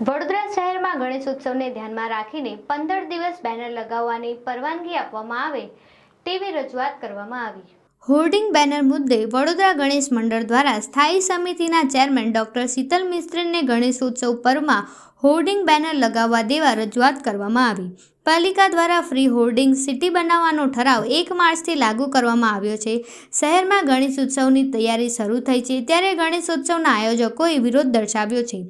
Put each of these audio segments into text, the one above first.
વડોદરા શહેરમાં ગણેશ ઉત્સવને ધ્યાનમાં રાખીને પંદર દિવસ બેનર લગાવવાની પરવાનગી આપવામાં આવે તેવી રજૂઆત કરવામાં આવી. હોર્ડિંગ બેનર મુદ્દે વડોદરા ગણેશ મંડળ દ્વારા સ્થાયી સમિતિના ચેરમેન ડોક્ટર શીતલ મિસ્ત્રીને ગણેશ ઉત્સવ પરમાં હોર્ડિંગ બેનર લગાવવા દેવા રજૂઆત કરવામાં આવી. પાલિકા દ્વારા ફ્રી હોર્ડિંગ સિટી બનાવવાનો ઠરાવ એક માર્ચથી લાગુ કરવામાં આવ્યો છે. શહેરમાં ગણેશ ઉત્સવની તૈયારી શરૂ થઈ છે ત્યારે ગણેશ ઉત્સવના આયોજકોએ વિરોધ દર્શાવ્યો છે.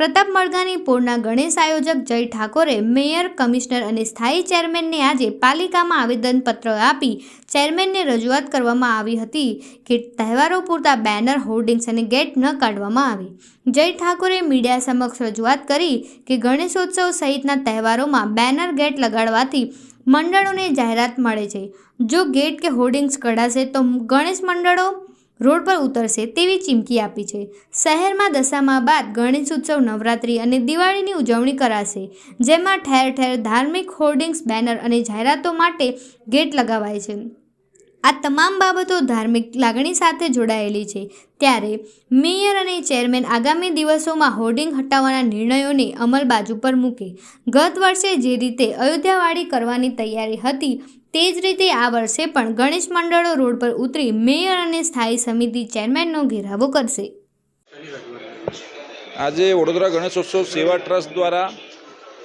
પ્રતાપ મળગાની પૂરના ગણેશ આયોજક જય ઠાકોરે મેયર, કમિશનર અને સ્થાયી ચેરમેનને આજે પાલિકામાં આવેદનપત્ર આપી ચેરમેનને રજૂઆત કરવામાં આવી હતી કે તહેવારો પૂરતા બેનર, હોર્ડિંગ્સ અને ગેટ ન કાઢવામાં આવે. જય ઠાકોરે મીડિયા સમક્ષ રજૂઆત કરી કે ગણેશોત્સવ સહિતના તહેવારોમાં બેનર, ગેટ લગાડવાથી મંડળોને જાહેરાત મળે છે. જો ગેટ કે હોર્ડિંગ્સ કઢાશે તો ગણેશ મંડળો રોડ પર ઉતરશે તેવી ચીમકી આપી છે. શહેરમાં દશામા બાદ ગણેશ ઉત્સવ, નવરાત્રિ અને દિવાળીની ઉજવણી કરાશે, જેમાં ઠેર ઠેર ધાર્મિક હોર્ડિંગ્સ, બેનર અને જાહેરાતો માટે ગેટ લગાવાય છે. આ તમામ બાબતો ધાર્મિક લાગણી સાથે જોડાયેલી છે. ત્યારે મેયર અને ચેરમેન આગામી દિવસોમાં હોર્ડિંગ હટાવવાના નિર્ણયોને અમલ બાજુ પર મૂકે. ગત વર્ષે જે રીતે અયોધ્યાવાડી કરવાની તૈયારી હતી તે જ રીતે આ વર્ષે પણ ગણેશ મંડળો રોડ પર ઉતરી મેયર અને સ્થાયી સમિતિ ચેરમેનનો ઘેરાવો કરશે. આજે વડોદરા ગણેશોત્સવ સેવા ટ્રસ્ટ દ્વારા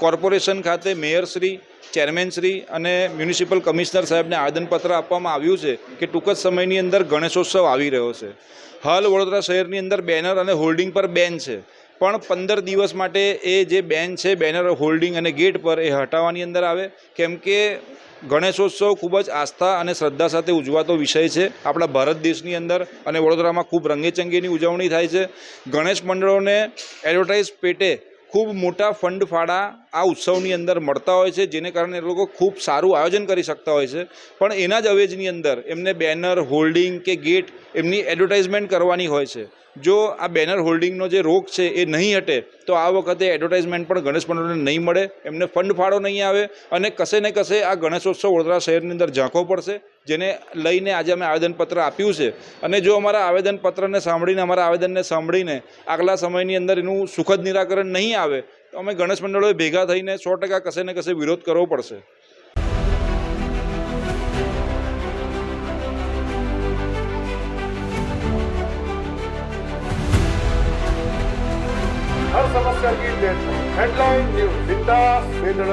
કોર્પોરેશન ખાતે મેયરશ્રી ચેરમેનશ્રી અને મ્યુનિસિપલ કમિશનર સાહેબને આવેદનપત્ર આપવામાં આવ્યું છે કે ટૂંક જ સમયની અંદર ગણેશોત્સવ આવી રહ્યો છે. હાલ વડોદરા શહેરની અંદર બેનર અને હોલ્ડિંગ પર બેન છે. પણ પંદર દિવસ માટે એ જે બેન છે, બેનર હોલ્ડિંગ અને ગેટ પર એ હટાવવાની અંદર આવે. કેમ કે ગણેશોત્સવ ખૂબ જ આસ્થા અને શ્રદ્ધા સાથે ઉજવાતો વિષય છે. આપણા ભારત દેશની અંદર અને વડોદરામાં ખૂબ રંગેચંગીની ઉજવણી થાય છે. ગણેશ મંડળોને એડવર્ટાઇઝ પેટે ખૂબ મોટા ફંડ ફાળા આ ઉત્સવની અંદર મળતા હોય છે, જેને કારણે એ લોકો ખૂબ સારું આયોજન કરી શકતા હોય છે. પણ એના જ અવેજની અંદર એમને બેનર, હોલ્ડિંગ કે ગેટ એમની એડવર્ટાઇઝમેન્ટ કરવાની હોય છે. જો આ બેનર, હોલ્ડિંગનો જે રોગ છે એ નહીં હટે, તો આ વખતે એડવર્ટાઇઝમેન્ટ પણ ગણેશ મંડળને નહીં મળે. એમને ફંડ ફાળો નહીં આવે અને કશે ને કશે આ ગણેશોત્સવ વડોદરા શહેરની અંદર ઝાંખો પડશે. જેને લઈને આજે અમે આવેદનપત્ર આપ્યું છે અને જો અમારા આવેદનપત્રને સાંભળીને અમારા આવેદનને સાંભળીને આગલા સમયની અંદર એનું સુખદ નિરાકરણ નહીં આવે તો અમે ગણેશ મંડળોએ ભેગા થઈને સો ટકા કશે ને કશે વિરોધ કરવો પડશે हर समस्या की डेडलाइन हेडलाइन न्यूज बिंदास बेधड़क